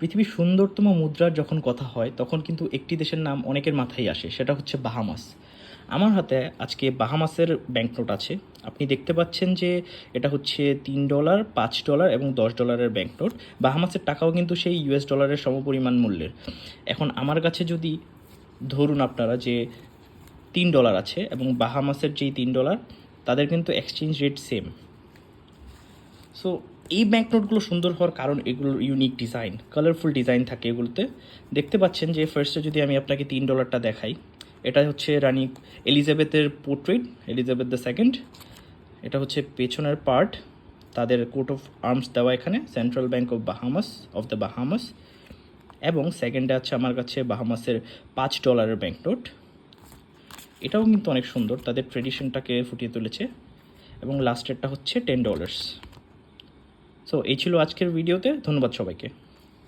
পৃথিবীর সুন্দরতম মুদ্রার যখন কথা হয়, তখন কিন্তু একটি দেশের নাম অনেকের মাথায় আসে, সেটা হচ্ছে বাহামাস। আমার হাতে আজকে বাহামাসের ব্যাংকনোট আছে। আপনি দেখতে পাচ্ছেন যে এটা হচ্ছে তিন ডলার পাঁচ ডলার এবং দশ ডলারের ব্যাংকনোট বাহামাসের টাকাও কিন্তু সেই ইউএস ডলারের সমপরিমাণ মূল্যের। এখন আমার কাছে যদি ধরুন আপনারা যে তিন ডলার আছে এবং বাহামাসের যেই তিন ডলার তাদের কিন্তু এক্সচেঞ্জ রেট সেম সো এই ব্যাঙ্কনোটগুলো সুন্দর হওয়ার কারণ এগুলোর ইউনিক ডিজাইন কালারফুল ডিজাইন থাকে এগুলোতে। দেখতে পাচ্ছেন যে ফার্স্টে যদি আমি আপনাকে তিন ডলারটা দেখাই এটা হচ্ছে রানী এলিজাবেথের পোর্ট্রেট এলিজাবেথ দ্য সেকেন্ড এটা হচ্ছে পেছনের পার্ট তাদের কোট অফ আর্মস দেওয়া এখানে central bank of Bahamas of the Bahamas এবং সেকেন্ডে আছে আমার কাছে বাহামাসের পাঁচ ডলারের ব্যাঙ্কনোট এটাও কিন্তু অনেক সুন্দর, তাদের ট্রেডিশনটাকে ফুটিয়ে তুলেছে। এবং লাস্টেরটা হচ্ছে টেন ডলার্স সো এই ছিল আজকের ভিডিওতে ধন্যবাদ সবাইকে।